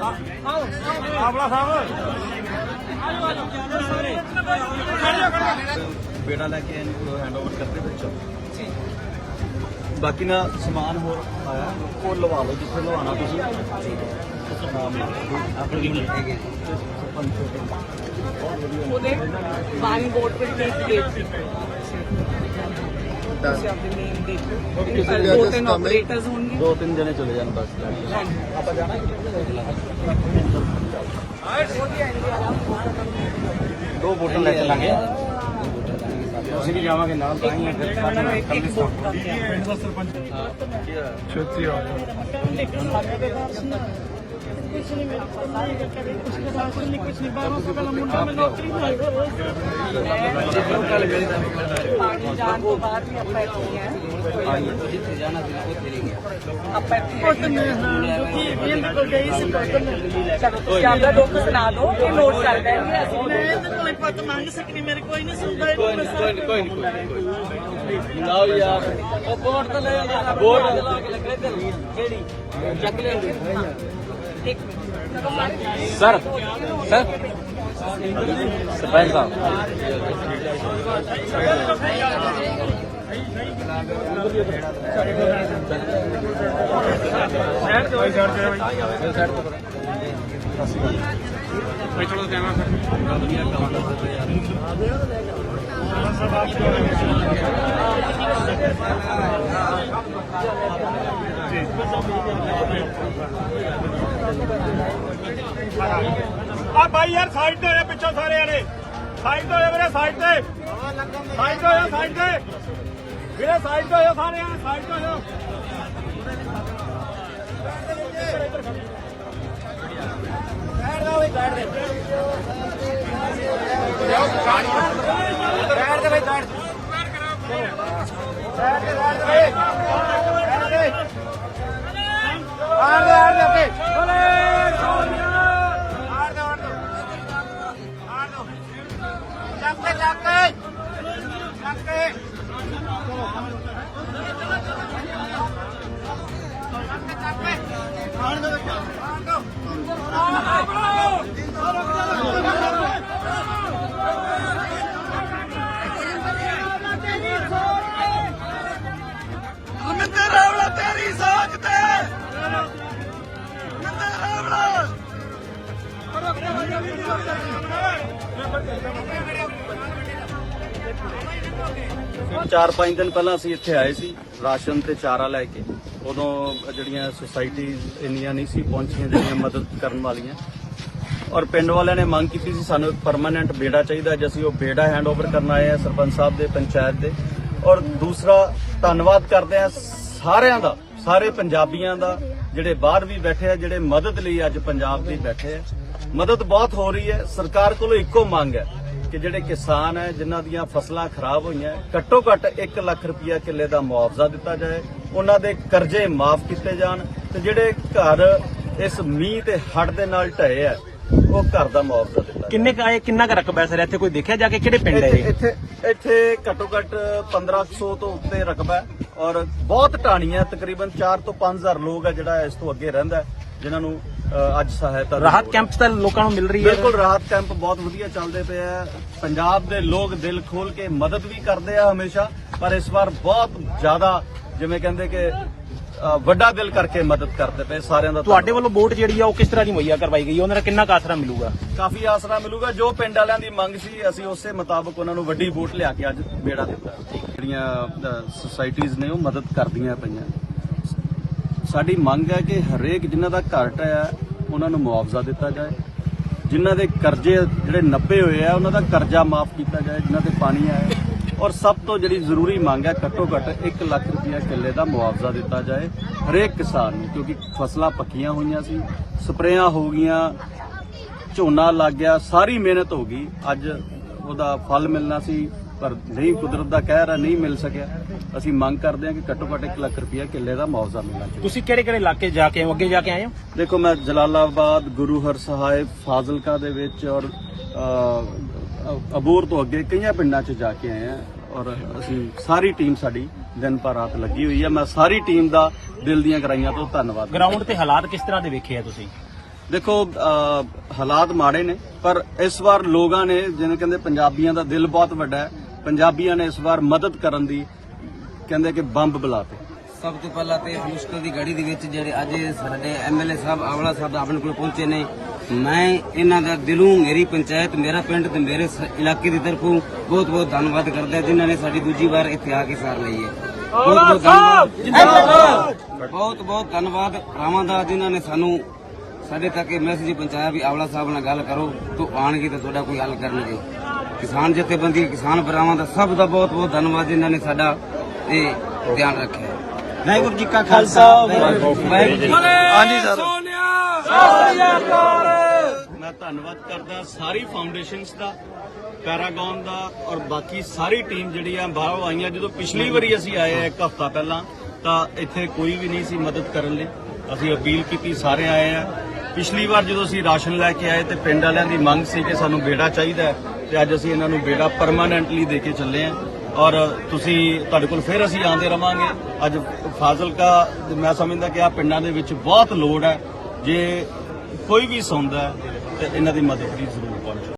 ਬਾਜਵਾ ਸਾਹਿਬ। ਬੇੜਾ ਲੈ ਕੇ ਇਹਨੂੰ ਹੈਂਡਓਵਰ ਕਰਦੇ ਵਿੱਚ। ਬਾਕੀ ਨਾ ਸਮਾਨ ਹੋਰ ਆਇਆ ਉਹ ਲਵਾ ਲਓ ਜਿੱਥੇ ਲਵਾਉਣਾ ਤੁਸੀਂ। ਉਹਦੇ ਬਾਈ ਬੋਰਡ ਤੇ ਡੇਟ ਡੇਟ ਸੀ ਤੁਸੀਂ ਆਪਣੀ ਨੇਮ ਦੇਖੋ। ਦੋ ਤਿੰਨ ਆਪਰੇਟਰਸ ਹੋਣਗੇ। ਦੋ ਤਿੰਨ ਜਣੇ ਚਲੇ ਜਾਣ ਬਸ। ਆਪਾਂ ਜਾਣਾ ਦੋ ਬੋਟਲ ਲੈ ਚੱਲਾਂਗੇ। ਅਸੀਂ ਵੀ ਜਾਵਾਂਗੇ ਨਾਲ ਤਾਂ ਹੀ ਫਿਰ ਇੱਕ ਇੱਕ ਵੋਟ ਦਾ ਆ ਕਦੇ ਕੁਛ ਦਾ ਸਾਥ ਨਹੀਂ ਕੁਛ ਨਹੀਂ ਬਾਹਰੋਂ ਤੋਂ ਪਹਿਲਾਂ ਮੁੰਡਾ ਮੈਂ ਨੌਕਰੀ ਨਹੀਂ ਪਾਣੀ ਜਾਣ ਤੋਂ ਬਾਅਦ ਵੀ ਆਪਾਂ ਇੱਥੇ ਹੀ ਹਾਂ। ਜਿੱਥੇ ਜਾਣਾ ਸੀ ਉੱਥੇ ਲੈ ਗਿਆ ਆਪਾਂ ਇੱਥੇ ਜੋ ਕਿ ਇਹਦੇ ਕੋਲ ਗਈ ਸੀ ਚਲੋ ਤੁਸੀਂ ਆਪਦਾ ਦੁੱਖ ਸੁਣਾ ਦਿਓ ਇਹ ਨੋਟ ਕਰ ਲੈਣਗੇ ਅਸੀਂ ਮੈਂ ਇਹਦੇ ਕੋਲੇ ਪੱਤ ਮੰਗ ਸਕਣੀ ਮੇਰੇ ਕੋਈ ਨਹੀਂ ਸੁਣਦਾ ਮੈਂ ਸਾਰਾ ਕੋਈ ਨਹੀਂ ਲਾਓ ਯਾਰ ਉਹ ਬੋਰਡ ਤਾਂ ਲੈ ਜਾ ਬੋਰਡ ਲਾ ਕੇ ਲੱਗੇ ਤੇ ਕਿਹੜੀ? ਚੱਕ ਲੈ ਇੱਕ minute sir sir sarpanch sahib ਸ਼ਹਿਰ ਤੋਂ ਸ਼ਹਿਰ ਤੋਂ ਭਾਈ ਚਲੋ ਜਾਵਾਂ ਫਿਰ ਆ ਬਾਈ ਯਾਰ ਸਾਈਡ ਤੇ ਹੋਏ ਪਿੱਛੋਂ ਸਾਰੇ ਆਲੇ ਸਾਈਡ ਤੇ ਹੋਏ ਵੀਰੇ ਸਾਈਡ ਤੇ। ਸਾਈਡ ਤੇ ਹੋਏ ਸਾਈਡ ਤੇ। ਵੀਰੇ ਸਾਈਡ ਤੇ ਹੋਏ ਸਾਰੇ ਆਲੇ ਸਾਈਡ ਤੇ ਹੋਏ ਮਿੰਦਰ ਚਾਰ ਪੰਜ ਦਿਨ ਪਹਿਲਾਂ ਅਸੀਂ ਇੱਥੇ ਆਏ ਸੀ, ਰਾਸ਼ਨ ਤੇ ਚਾਰਾ ਲੈ ਕੇ। ਉਦੋਂ ਜਿਹੜੀਆਂ ਸੁਸਾਇਟੀ ਇੰਨੀਆਂ ਨਹੀਂ ਸੀ, ਪਹੁੰਚੀਆਂ ਜਿਹੜੀਆਂ ਮਦਦ ਕਰਨ ਵਾਲੀਆਂ। ਔਰ ਪਿੰਡ ਵਾਲਿਆਂ ਨੇ ਮੰਗ ਕੀਤੀ ਸੀ, ਸਾਨੂੰ ਇੱਕ ਪਰਮਾਨੈਂਟ ਬੇੜਾ ਚਾਹੀਦਾ ਜੇ ਅਸੀਂ ਉਹ ਬੇੜਾ ਹੈਂਡਓਵਰ ਕਰਨ ਆਏ ਆ ਸਰਪੰਚ ਸਾਹਿਬ ਦੇ, ਪੰਚਾਇਤ ਦੇ। ਔਰ ਦੂਸਰਾ, ਧੰਨਵਾਦ ਕਰਦੇ ਆ ਸਾਰਿਆਂ ਦਾ, ਸਾਰੇ ਪੰਜਾਬੀਆਂ ਦਾ, ਜਿਹੜੇ ਬਾਹਰ ਵੀ ਬੈਠੇ ਆ, ਜਿਹੜੇ ਮਦਦ ਲਈ ਅੱਜ ਪੰਜਾਬ ਦੇ ਬੈਠੇ ਆ। ਮਦਦ ਬਹੁਤ ਹੋ ਰਹੀ ਹੈ, ਸਰਕਾਰ ਕੋਲੋਂ ਇੱਕੋ ਮੰਗ ਹੈ ਕਿ ਜਿਹੜੇ ਕਿਸਾਨ ਹੈ ਜਿਨ੍ਹਾਂ ਦੀਆਂ ਫਸਲਾਂ ਖਰਾਬ ਹੋਈਆਂ ਘੱਟੋ ਘੱਟ 1 ਲੱਖ ਰੁਪਇਆ ਕਿੱਲੇ ਦਾ ਮੁਆਵਜ਼ਾ ਦਿੱਤਾ ਜਾਏ ਉਹਨਾਂ ਦੇ ਕਰਜ਼ੇ ਮਾਫ ਕੀਤੇ ਜਾਣ ਤੇ ਜਿਹੜੇ ਘਰ ਇਸ ਮੀਂਹ ਤੇ ਹੜ੍ਹ ਦੇ ਨਾਲ ਢਏ ਆ ਉਹ ਘਰ ਦਾ ਮੁਆਵਜ਼ਾ ਦਿੱਤਾ ਕਿੰਨੇ ਕ ਆਏ ਕਿੰਨਾ ਕ ਰਕਬਾ ਸਰ? ਇੱਥੇ ਕੋਈ ਦੇਖਿਆ ਜਾ ਕੇ ਕਿਹੜੇ ਪਿੰਡ ਹੈ ਇੱਥੇ ਇਹ? ਇੱਥੇ ਇੱਥੇ ਘੱਟੋ ਘੱਟ 1500 ਤੋਂ ਉੱਤੇ ਰਕਬਾ ਹੈ ਔਰ ਬਹੁਤ ਢਾਣੀਆਂ ਤਕਰੀਬਨ 4 ਤੋਂ 5000 ਲੋਕ ਹੈ ਜਿਹੜਾ ਇਸ ਤੋਂ ਅੱਗੇ ਰਹਿੰਦਾ ਜਿਨ੍ਹਾਂ ਨੂੰ ਅੱਜ ਸਹਾਇਤਾ ਰਾਹਤ। ਕੈਂਪਸ ਤਾਂ ਲੋਕਾਂ ਨੂੰ ਮਿਲ ਰਹੀ ਹੈ। ਬਿਲਕੁਲ ਰਾਹਤ ਕੈਂਪ ਬਹੁਤ ਵਧੀਆ ਚੱਲਦੇ ਪਏ ਆ। ਪੰਜਾਬ ਦੇ ਲੋਕ ਦਿਲ ਖੋਲ ਕੇ ਮਦਦ ਵੀ ਕਰਦੇ ਆ ਹਮੇਸ਼ਾ ਪਰ ਇਸ ਵਾਰ ਬਹੁਤ ਜ਼ਿਆਦਾ ਜਿਵੇਂ ਕਹਿੰਦੇ ਕਿ ਵੱਡਾ ਦਿਲ ਕਰਕੇ ਮਦਦ ਕਰਦੇ ਪਏ ਸਾਰਿਆਂ ਦਾ ਤੁਹਾਡੇ। ਵੱਲੋਂ ਵੋਟ ਜਿਹੜੀ ਆ ਉਹ ਕਿਸ ਤਰ੍ਹਾਂ ਦੀ ਮੁਹੱਈਆ ਕਰਵਾਈ ਗਈ? ਉਹਨਾਂ ਦਾ ਕਿੰਨਾ ਕੁ ਆਸਰਾ ਮਿਲੂਗਾ? ਕਾਫੀ ਆਸਰਾ ਮਿਲੂਗਾ। ਜੋ ਪਿੰਡ ਵਾਲਿਆਂ ਦੀ ਮੰਗ ਸੀ ਅਸੀਂ ਉਸੇ ਮੁਤਾਬਕ ਉਹਨਾਂ ਨੂੰ ਵੱਡੀ ਵੋਟ ਲਿਆ ਕੇ ਅੱਜ ਬੇੜਾ ਦਿੱਤਾ। ਜਿਹੜੀਆਂ ਸੁਸਾਇਟੀਆਂ ਨੇ ਉਹ ਮਦਦ ਕਰਦੀਆਂ ਪਈਆਂ। ਸਾਡੀ ਮੰਗ ਹੈ ਕਿ ਹਰੇਕ ਜਿਨ੍ਹਾਂ ਦਾ ਘਰ ਢਹਿਆ ਉਹਨਾਂ ਨੂੰ ਮੁਆਵਜ਼ਾ ਦਿੱਤਾ ਜਾਏ। ਜਿਨ੍ਹਾਂ ਦੇ ਕਰਜ਼ੇ ਜਿਹੜੇ ਨੱਪੇ ਹੋਏ ਆ, ਉਹਨਾਂ ਦਾ ਕਰਜ਼ਾ ਮਾਫ ਕੀਤਾ ਜਾਏ, ਜਿਨ੍ਹਾਂ ਤੇ ਪਾਣੀ ਆਇਆ ਔਰ ਸਭ ਤੋਂ ਜਿਹੜੀ ਜ਼ਰੂਰੀ ਮੰਗ ਹੈ, ਘੱਟੋ ਘੱਟ 1 ਲੱਖ ਰੁਪਇਆ ਕਿੱਲੇ ਦਾ ਮੁਆਵਜ਼ਾ ਦਿੱਤਾ ਜਾਏ ਹਰੇਕ ਕਿਸਾਨ ਨੂੰ, ਕਿਉਂਕਿ ਫਸਲਾਂ ਪੱਕੀਆਂ ਹੋਈਆਂ ਸੀ, ਸਪਰੇਆਂ ਹੋ ਗਈਆਂ, ਝੋਨਾ ਲੱਗ ਗਿਆ, ਸਾਰੀ ਮਿਹਨਤ ਹੋ ਗਈ। ਅੱਜ ਉਹਦਾ ਫਲ ਮਿਲਣਾ ਸੀ, ਪਰ ਨਹੀਂ ਕੁਦਰਤ ਦਾ ਕਹਿਰ ਹੈ, ਨਹੀਂ ਮਿਲ ਸਕਿਆ। ਅਸੀਂ ਮੰਗ ਕਰਦੇ ਹਾਂ ਕਿ ਘੱਟੋ ਘੱਟ 1 ਲੱਖ ਰੁਪਇਆ ਕਿੱਲੇ ਦਾ ਮੁਆਵਜ਼ਾ ਮਿਲਣਾ ਚਾਹੀਦਾ ਤੁਸੀਂ ਕਿਹੜੇ ਕਿਹੜੇ ਇਲਾਕੇ ਜਾ ਕੇ? ਅੱਗੇ ਜਾ ਕੇ ਆਏ ਹੋ ਦੇਖੋ ਮੈਂ ਜਲਾਲਾਬਾਦ ਗੁਰੂ ਹਰਸਹਾਏ ਫਾਜ਼ਿਲਕਾ ਦੇ ਵਿੱਚ ਔਰ ਅਬੋਰ ਤੋਂ ਅੱਗੇ ਕਈਆਂ ਪਿੰਡਾਂ 'ਚ ਜਾ ਕੇ ਆਏ ਆ ਔਰ ਅਸੀਂ ਸਾਰੀ ਟੀਮ ਸਾਡੀ ਦਿਨ ਪਰ ਰਾਤ ਲੱਗੀ ਹੋਈ ਹੈ ਮੈਂ ਸਾਰੀ ਟੀਮ ਦਾ ਦਿਲ ਦੀਆਂ ਗਰਾਈਆਂ ਤੋਂ ਧੰਨਵਾਦ। ਗਰਾਊਂਡ ਤੇ ਹਾਲਾਤ ਕਿਸ ਤਰ੍ਹਾਂ ਦੇ ਵੇਖੇ ਆ ਤੁਸੀਂ ਦੇਖੋ ਹਾਲਾਤ ਮਾੜੇ ਨੇ ਪਰ ਇਸ ਵਾਰ ਲੋਕਾਂ ਨੇ ਜਿਹਨੇ ਕਹਿੰਦੇ ਪੰਜਾਬੀਆਂ ਦਾ ਦਿਲ ਬਹੁਤ ਵੱਡਾ ਹੈ ਪੰਜਾਬੀਆਂ ਨੇ ਇਸ ਵਾਰ ਮਦਦ ਕਰਨ ਦੀ ਕਹਿੰਦੇ ਕਿ ਬੰਬ ਬੁਲਾਤੇ ਸਭ ਤੋਂ ਪਹਿਲਾਂ ਤੇ ਮੁਸ਼ਕਲ ਦੀ ਘੜੀ ਦੇ ਵਿੱਚ ਜਿਹੜੇ ਅੱਜ ਸਾਡੇ ਐਮਐਲਏ ਸਾਹਿਬ ਆਵਲਾ ਸਾਹਿਬ ਆਪਣੇ ਕੋਲ ਪਹੁੰਚੇ ਨੇ। ਮੈਂ ਇਹਨਾਂ ਦਾ ਦਿਲੋਂ ਮੇਰੀ ਪੰਚਾਇਤ ਮੇਰਾ ਪਿੰਡ ਤੇ ਮੇਰੇ ਇਲਾਕੇ ਦੀ ਤਰਫੋਂ ਬਹੁਤ ਬਹੁਤ ਧੰਨਵਾਦ ਕਰਦਾ ਜਿਨ੍ਹਾਂ ਨੇ ਸਾਡੀ ਦੂਜੀ ਵਾਰ ਇੱਥੇ ਆ ਕੇ ਸਾਰ ਲਈ ਹੈ। ਬਹੁਤ ਬਹੁਤ ਧੰਨਵਾਦ। ਬਹੁਤ ਬਹੁਤ ਧੰਨਵਾਦ। ਭਰਾਵਾਂ ਦਾ ਜਿਨ੍ਹਾਂ ਨੇ ਸਾਨੂੰ ਸਾਡੇ ਤੱਕ ਇਹ ਮੈਸੇਜ ਪਹੁੰਚਾਇਆ ਵੀ ਆਵਲਾ ਸਾਹਿਬ ਨਾਲ ਗੱਲ ਕਰੋ ਤੋਂ ਆਣਗੇ ਤਾਂ ਤੁਹਾਡਾ ਕੋਈ ਹੱਲ ਕਰਨਗੇ। ਕਿਸਾਨ ਜਥੇਬੰਦੀ ਕਿਸਾਨ ਭਰਾਵਾਂ ਦਾ ਸਭ ਦਾ ਬਹੁਤ ਬਹੁਤ ਧੰਨਵਾਦ ਜਿਨ੍ਹਾਂ ਨੇ ਸਾਡਾ ਇਹ ਧਿਆਨ ਰੱਖਿਆ। ਵਾਹਿਗੁਰੂ ਜੀ ਕਾ ਖਾਲਸਾ। ਹਾਂਜੀ ਸਰ। ਮੈਂ ਧੰਨਵਾਦ ਕਰਦਾ ਸਾਰੀ ਫਾਊਂਡੇਸ਼ਨਸ ਦਾ ਪੈਰਾਗਨ ਦਾ ਔਰ ਬਾਕੀ ਸਾਰੀ ਟੀਮ ਜਿਹੜੀ ਆ ਬਾਹਰੋਂ ਆਈਆਂ। ਜਦੋਂ ਪਿਛਲੀ ਵਾਰੀ ਅਸੀਂ ਆਏ ਆ ਇੱਕ ਹਫਤਾ ਪਹਿਲਾਂ ਤਾਂ ਇੱਥੇ ਕੋਈ ਵੀ ਨਹੀਂ ਸੀ ਮਦਦ ਕਰਨ ਲਈ। ਅਸੀਂ ਅਪੀਲ ਕੀਤੀ ਸਾਰੇ ਆਏ ਆ। ਪਿਛਲੀ ਵਾਰ ਜਦੋਂ ਅਸੀਂ ਰਾਸ਼ਨ ਲੈ ਕੇ ਆਏ ਤੇ ਪਿੰਡ ਵਾਲਿਆਂ ਦੀ ਮੰਗ ਸੀ ਕਿ ਸਾਨੂੰ ਬੇੜਾ ਚਾਹੀਦਾ ਤੇ ਅੱਜ ਅਸੀਂ ਇਹਨਾਂ ਨੂੰ ਬੇੜਾ ਪਰਮਾਨੈਂਟਲੀ ਦੇ ਕੇ ਚੱਲੇ ਆ। ਔਰ ਤੁਸੀਂ, ਤੁਹਾਡੇ ਕੋਲ ਫਿਰ ਅਸੀਂ ਆਉਂਦੇ ਰਵਾਂਗੇ। ਅੱਜ ਫਾਜ਼ਿਲਕਾ, ਮੈਂ ਸਮਝਦਾ ਕਿ ਆ ਪਿੰਡਾਂ ਦੇ ਵਿੱਚ ਬਹੁਤ ਲੋੜ ਹੈ। ਜੇ ਕੋਈ ਵੀ ਸੌਂਦਾ ਹੈ, ਤੇ ਇਹਨਾਂ ਦੀ ਮਦਦ ਦੀ ਜ਼ਰੂਰ